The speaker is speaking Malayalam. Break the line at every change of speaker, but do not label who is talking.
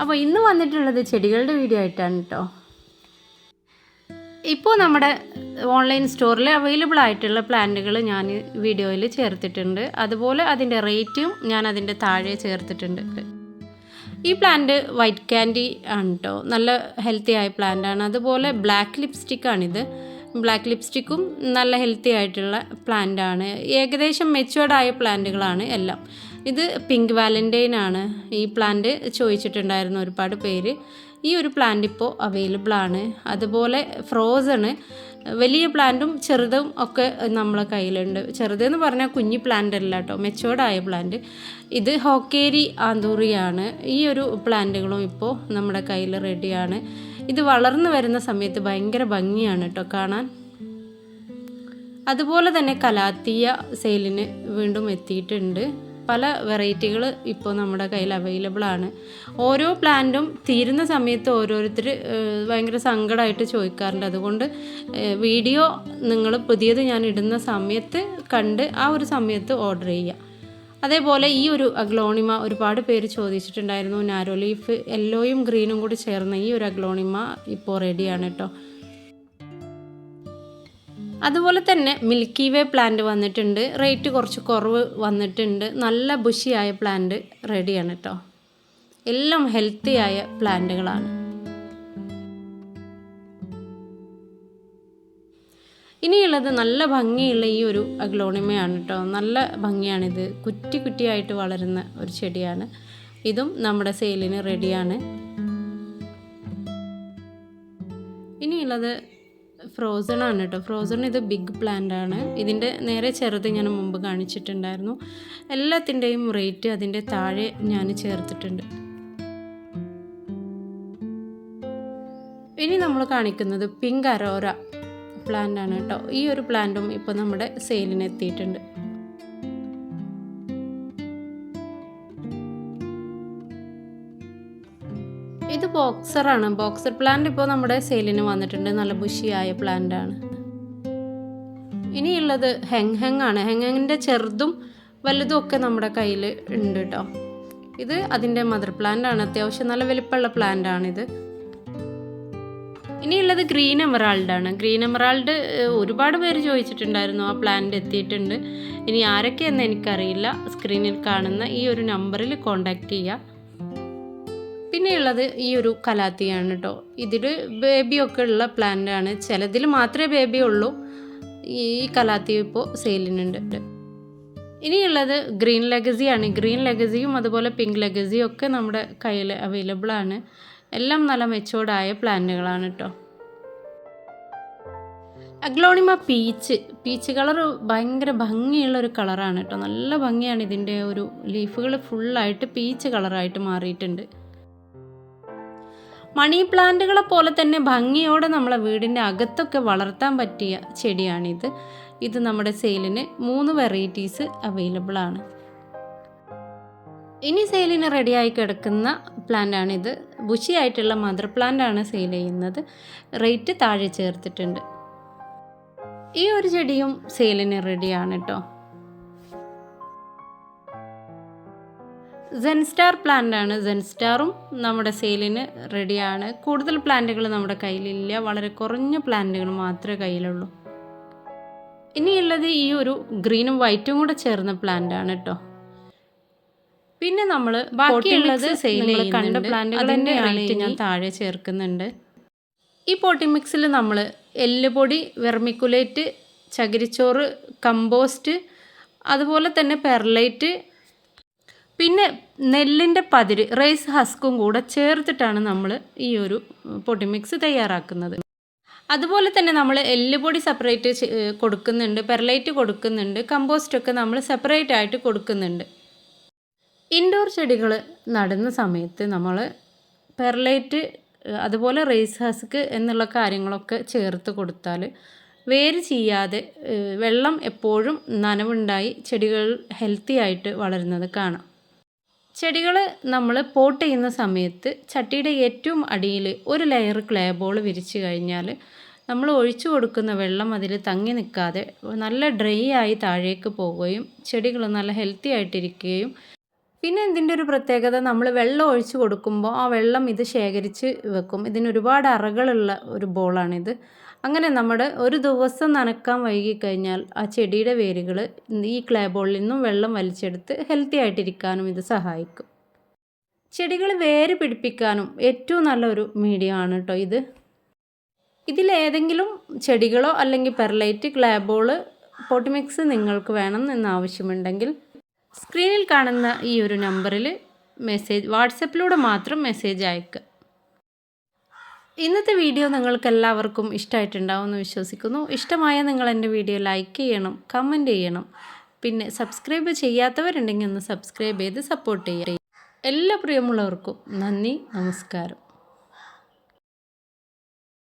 അപ്പോൾ ഇന്ന് വന്നിട്ടുള്ളത് ചെടികളുടെ വീഡിയോ ആയിട്ടാണ് കേട്ടോ ഇപ്പോൾ നമ്മുടെ ഓൺലൈൻ സ്റ്റോറിൽ അവൈലബിൾ ആയിട്ടുള്ള പ്ലാന്റുകൾ ഞാൻ വീഡിയോയിൽ ചേർത്തിട്ടുണ്ട്. അതുപോലെ അതിന്റെ റേറ്റും ഞാൻ അതിന്റെ താഴെ ചേർത്തിട്ടുണ്ട്. ഈ പ്ലാന്റ് വൈറ്റ് ക്യാൻഡി ആണ് കേട്ടോ നല്ല ഹെൽത്തി ആയ പ്ലാന്റ് ആണ്. അതുപോലെ ബ്ലാക്ക് ലിപ്സ്റ്റിക്കാണിത് ബ്ലാക്ക് ലിപ്സ്റ്റിക്കും നല്ല ഹെൽത്തി ആയിട്ടുള്ള പ്ലാന്റ് ആണ്. ഏകദേശം മെച്ചുവേർഡ് ആയ പ്ലാന്റുകളാണ് എല്ലാം. ഇത് പിങ്ക് വാലന്റൈൻ ആണ്. ഈ പ്ലാന്റ് ചോദിച്ചിട്ടുണ്ടായിരുന്നു ഒരുപാട് പേര് ഈ ഒരു പ്ലാന്റ് ഇപ്പോൾ അവൈലബിൾ ആണ്. അതുപോലെ ഫ്രോസണ് വലിയ പ്ലാന്റും ചെറുതും ഒക്കെ നമ്മളെ കയ്യിലുണ്ട്. ചെറുതെന്ന് പറഞ്ഞാൽ കുഞ്ഞി പ്ലാന്റ് അല്ല കേട്ടോ മെച്ചോർഡായ പ്ലാന്റ് ഇത് ഹോക്കേരി ആന്തൂറിയാണ്. ഈ ഒരു പ്ലാന്റുകളും ഇപ്പോൾ നമ്മുടെ കയ്യിൽ റെഡിയാണ് ഇത് വളർന്നു വരുന്ന സമയത്ത് ഭയങ്കര ഭംഗിയാണ് കേട്ടോ കാണാൻ. അതുപോലെ തന്നെ കലാത്തിയ സെയിലിന് വീണ്ടും എത്തിയിട്ടുണ്ട്. പല വെറൈറ്റികൾ ഇപ്പോൾ നമ്മുടെ കയ്യിൽ അവൈലബിൾ ആണ്. ഓരോ പ്ലാന്റും തീരുന്ന സമയത്ത് ഓരോരുത്തർ ഭയങ്കര സങ്കടമായിട്ട് ചോദിക്കാറുണ്ട്. അതുകൊണ്ട് വീഡിയോ നിങ്ങൾ പുതിയത് ഞാൻ ഇടുന്ന സമയത്ത് കണ്ട് ആ ഒരു സമയത്ത് ഓർഡർ ചെയ്യുക. അതേപോലെ ഈ ഒരു അഗ്ലോണിമ ഒരുപാട് പേര് ചോദിച്ചിട്ടുണ്ടായിരുന്നു. നാരോ ലീഫ് യെല്ലോയും ഗ്രീനും കൂടി ചേർന്ന ഈ ഒരു അഗ്ലോണിമ ഇപ്പോൾ റെഡിയാണ് കേട്ടോ അതുപോലെ തന്നെ മിൽക്കി വേ പ്ലാന്റ് വന്നിട്ടുണ്ട്. റേറ്റ് കുറച്ച് കുറവ് വന്നിട്ടുണ്ട്. നല്ല ബുഷിയായ പ്ലാന്റ് റെഡിയാണ് കേട്ടോ എല്ലാം ഹെൽത്തി ആയ പ്ലാന്റുകളാണ് ഇനിയുള്ളത് നല്ല ഭംഗിയുള്ള ഈ ഒരു അഗ്ലോണിമയാണ് കേട്ടോ നല്ല ഭംഗിയാണിത്. കുറ്റി കുറ്റിയായിട്ട് വളരുന്ന ഒരു ചെടിയാണ്. ഇതും നമ്മുടെ സെയിലിന് റെഡിയാണ് ഇനിയുള്ളത് ഫ്രോസൺ ആണ് കേട്ടോ. ഫ്രോസൺ ഇത് ബിഗ് പ്ലാന്റ് ആണ്. ഇതിന്റെ നേരെ ചെറുത് ഞാൻ മുമ്പ് കാണിച്ചിട്ടുണ്ടായിരുന്നു. എല്ലാത്തിന്റെയും റേറ്റ് അതിന്റെ താഴെ ഞാൻ ചേർത്തിട്ടുണ്ട്. ഇനി നമ്മൾ കാണിക്കുന്നത് പിങ്ക് അരോറ പ്ലാന്റ് ആണ് കേട്ടോ. ഈ ഒരു പ്ലാന്റും ഇപ്പോൾ നമ്മുടെ സെയിലിന് ബോക്സറാണ് ബോക്സർ പ്ലാന്റ് ഇപ്പോൾ നമ്മുടെ സെയിലിന് വന്നിട്ടുണ്ട്. നല്ല ബുഷിയായ പ്ലാന്റാണ് ഇനിയുള്ളത് ഹെങ് ഹെങ് ആണ്. ഹെങ് ഹെങ്ങിന്റെ ചെറുതും വലുതും ഒക്കെ നമ്മുടെ കയ്യിൽ ഉണ്ട് കേട്ടോ ഇത് അതിന്റെ മദർ പ്ലാന്റ് ആണ്. അത്യാവശ്യം നല്ല വലിപ്പമുള്ള പ്ലാന്റ് ആണിത് ഇനിയുള്ളത് ഗ്രീൻ എമറാൾഡ് ആണ്. ഗ്രീൻ എമറാൾഡ് ഒരുപാട് പേര് ചോദിച്ചിട്ടുണ്ടായിരുന്നു ആ പ്ലാന്റ് എത്തിയിട്ടുണ്ട്. ഇനി ആരൊക്കെയെന്ന് എനിക്കറിയില്ല. സ്ക്രീനിൽ കാണുന്ന ഈ ഒരു നമ്പറിൽ കോണ്ടാക്ട് ചെയ്യുക പിന്നെയുള്ളത് ഈ ഒരു കലാത്തിയാണ് കേട്ടോ ഇതിൽ ബേബിയൊക്കെ ഉള്ള പ്ലാന്റ് ആണ് ചിലതിൽ മാത്രമേ ബേബി ഉള്ളൂ ഈ കലാത്തി ഇപ്പോൾ സെയിലിനുണ്ട് ഇനിയുള്ളത് ഗ്രീൻ ലെഗസിയാണ്. ഗ്രീൻ ലെഗസിയും അതുപോലെ പിങ്ക് ലെഗസിയും ഒക്കെ നമ്മുടെ കയ്യിൽ അവൈലബിൾ ആണ് എല്ലാം നല്ല മെച്ചോർഡായ പ്ലാന്റുകളാണ് കേട്ടോ അഗ്ലോണിമ പീച്ച്. പീച്ച് കളർ ഭയങ്കര ഭംഗിയുള്ള ഒരു കളറാണ് കേട്ടോ നല്ല ഭംഗിയാണ് ഇതിന്റെ ഒരു ലീഫുകൾ ഫുള്ളായിട്ട് പീച്ച് കളറായിട്ട് മാറിയിട്ടുണ്ട്. മണി പ്ലാന്റുകളെ പോലെ തന്നെ ഭംഗിയോടെ നമ്മളെ വീടിന്റെ അകത്തൊക്കെ വളർത്താൻ പറ്റിയ ചെടിയാണിത്. ഇത് നമ്മുടെ സെയിലിന് മൂന്ന് വെറൈറ്റീസ് അവൈലബിൾ ആണ്. ഇനി സെയിലിന് റെഡിയായി കിടക്കുന്ന പ്ലാന്റാണിത് ബുഷിയായിട്ടുള്ള മദർ പ്ലാന്റ് ആണ് സെയിൽ ചെയ്യുന്നത്. റേറ്റ് താഴെ ചേർത്തിട്ടുണ്ട്. ഈ ഒരു ചെടിയും സെയിലിന് റെഡിയാണ് കേട്ടോ സെൻസ്റ്റാർ പ്ലാന്റ് ആണ് സെൻസ്റ്റാറും നമ്മുടെ സെയിലിന് റെഡിയാണ് കൂടുതൽ പ്ലാന്റുകൾ നമ്മുടെ കയ്യിലില്ല. വളരെ കുറഞ്ഞ പ്ലാന്റുകൾ മാത്രമേ കയ്യിലുള്ളൂ. ഇനിയുള്ളത് ഈ ഒരു ഗ്രീനും വൈറ്റും കൂടെ ചേർന്ന പ്ലാന്റ് ആണ് കേട്ടോ പിന്നെ നമ്മൾ ബാക്കിയുള്ളത് സെയിൽ കണ്ട പ്ലാന്റുകളുടെ റേറ്റ് ഞാൻ താഴെ ചേർക്കുന്നുണ്ട്. ഈ പോട്ടി മിക്സിൽ നമ്മൾ എല്ലുപൊടി വെർമിക്കുലേറ്റ് ചകിരിച്ചോറ് കമ്പോസ്റ്റ് അതുപോലെ തന്നെ പെർലൈറ്റ് പിന്നെ നെല്ലിന്റെ പതിര് റൈസ് ഹസ്കും കൂടെ ചേർത്തിട്ടാണ് നമ്മൾ ഈ ഒരു പൊടി മിക്സ് തയ്യാറാക്കുന്നത്. അതുപോലെ തന്നെ നമ്മൾ എല്ലുപൊടി സെപ്പറേറ്റ് കൊടുക്കുന്നുണ്ട് പെർലൈറ്റ് കൊടുക്കുന്നുണ്ട് കമ്പോസ്റ്റൊക്കെ നമ്മൾ സെപ്പറേറ്റ് ആയിട്ട് കൊടുക്കുന്നുണ്ട്. ഇൻഡോർ ചെടികൾ നടുന്ന സമയത്ത് നമ്മൾ പെർലൈറ്റ് അതുപോലെ റൈസ് ഹസ്ക് എന്നുള്ള കാര്യങ്ങളൊക്കെ ചേർത്ത് കൊടുത്താൽ വേര് ചെയ്യാതെ വെള്ളം എപ്പോഴും നനവുണ്ടായി ചെടികൾ ഹെൽത്തി ആയിട്ട് വളരുന്നത് കാണാം. ചെടികൾ നമ്മൾ പോട്ട് ചെയ്യുന്ന സമയത്ത് ചട്ടിയുടെ ഏറ്റവും അടിയിൽ ഒരു ലെയർ ക്ലേ ബോൾ വിരിച്ചു കഴിഞ്ഞാൽ നമ്മൾ ഒഴിച്ചു കൊടുക്കുന്ന വെള്ളം അതിൽ തങ്ങി നിൽക്കാതെ നല്ല ഡ്രൈ ആയി താഴേക്ക് പോവുകയും ചെടികൾ നല്ല ഹെൽത്തി ആയിട്ടിരിക്കുകയും പിന്നെ ഇതിന്റെ ഒരു പ്രത്യേകത നമ്മൾ വെള്ളം ഒഴിച്ചു കൊടുക്കുമ്പോൾ ആ വെള്ളം ഇത് ശേഖരിച്ച് വെക്കും. ഇതിന് ഒരുപാട് അറകളുള്ള ഒരു ബോളാണിത് അങ്ങനെ നമ്മുടെ ഒരു ദിവസം നനക്കാൻ വൈകിക്കഴിഞ്ഞാൽ ആ ചെടിയുടെ വേരുകൾ ഈ ക്ലേ ബോളിൽ നിന്നും വെള്ളം വലിച്ചെടുത്ത് ഹെൽത്തി ആയിട്ടിരിക്കാനും ഇത് സഹായിക്കും. ചെടികൾ വേര് പിടിപ്പിക്കാനും ഏറ്റവും നല്ലൊരു മീഡിയമാണ് കേട്ടോ ഇത്. ഇതിലേതെങ്കിലും ചെടികളോ അല്ലെങ്കിൽ പെർലൈറ്റ് ക്ലേ ബോൾ പോട്ടിമിക്സ് നിങ്ങൾക്ക് വേണം എന്ന് ആവശ്യമുണ്ടെങ്കിൽ സ്ക്രീനിൽ കാണുന്ന ഈ ഒരു നമ്പറിൽ മെസ്സേജ് വാട്സപ്പിലൂടെ മാത്രം മെസ്സേജ് അയക്കുക ഇന്നത്തെ വീഡിയോ നിങ്ങൾക്ക് എല്ലാവർക്കും ഇഷ്ടമായിട്ടുണ്ടാവുമെന്ന് വിശ്വസിക്കുന്നു. ഇഷ്ടമായ നിങ്ങൾ എന്റെ വീഡിയോ ലൈക്ക് ചെയ്യണം കമന്റ് ചെയ്യണം. പിന്നെ സബ്സ്ക്രൈബ് ചെയ്യാത്തവരുണ്ടെങ്കിൽ ഒന്ന് സബ്സ്ക്രൈബ് ചെയ്ത് സപ്പോർട്ട് ചെയ്യട്ടെ എല്ലാ പ്രിയമുള്ളവർക്കും നന്ദി നമസ്കാരം.